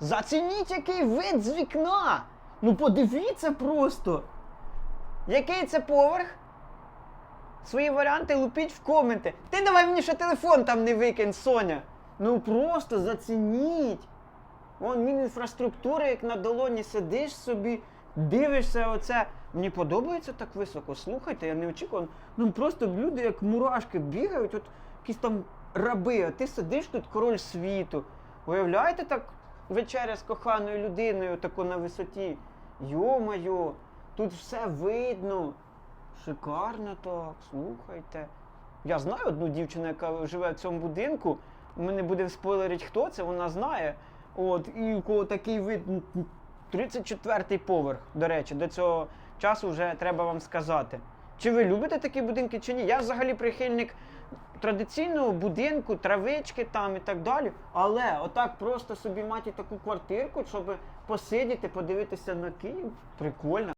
Зацініть, який вид з вікна! Ну подивіться просто! Який це поверх? Свої варіанти лупіть в коменти. Ти давай мені ще телефон там не викинь, Соня. Ну просто зацініть. Вон мінінфраструктура, як на долоні сидиш собі, дивишся оце. Мені подобається так високо. Слухайте, я не очікував. Ну просто люди як мурашки бігають, от якісь там раби, а ти сидиш тут король світу. Уявляєте так вечеря з коханою людиною тако на висоті? Йо-майо, тут все видно. Шикарно так, слухайте. Я знаю одну дівчину, яка живе в цьому будинку. Ми не будемо спойлерити, хто це, вона знає. От, і у кого такий вид. ну, 34-й поверх, до речі, до цього часу вже треба вам сказати. Чи ви любите такі будинки, чи ні? Я взагалі прихильник традиційного будинку, травички там і так далі. Але отак просто собі мати таку квартирку, щоб посидіти, подивитися на Київ. Прикольно.